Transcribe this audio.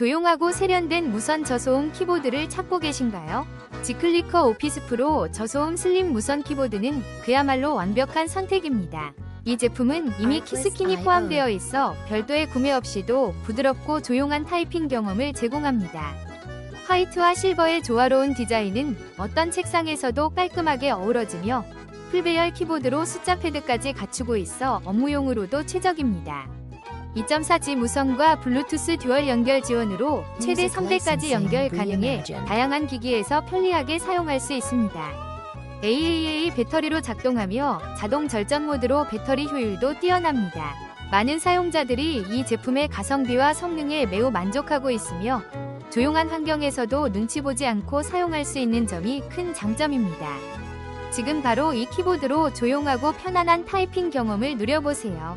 조용하고 세련된 무선 저소음 키보드를 찾고 계신가요? 지클리커 오피스 프로 저소음 슬림 무선 키보드는 그야말로 완벽한 선택입니다. 이 제품은 이미 키스킨이 포함되어 있어 별도의 구매 없이도 부드럽고 조용한 타이핑 경험을 제공합니다. 화이트와 실버의 조화로운 디자인은 어떤 책상에서도 깔끔하게 어우러지며 풀배열 키보드로 숫자 패드까지 갖추고 있어 업무용으로도 최적입니다. 2.4G 무선과 블루투스 듀얼 연결 지원으로 최대 3대까지 연결 가능해 다양한 기기에서 편리하게 사용할 수 있습니다. AAA 배터리로 작동하며 자동 절전 모드로 배터리 효율도 뛰어납니다. 많은 사용자들이 이 제품의 가성비와 성능에 매우 만족하고 있으며 조용한 환경에서도 눈치 보지 않고 사용할 수 있는 점이 큰 장점입니다. 지금 바로 이 키보드로 조용하고 편안한 타이핑 경험을 누려보세요.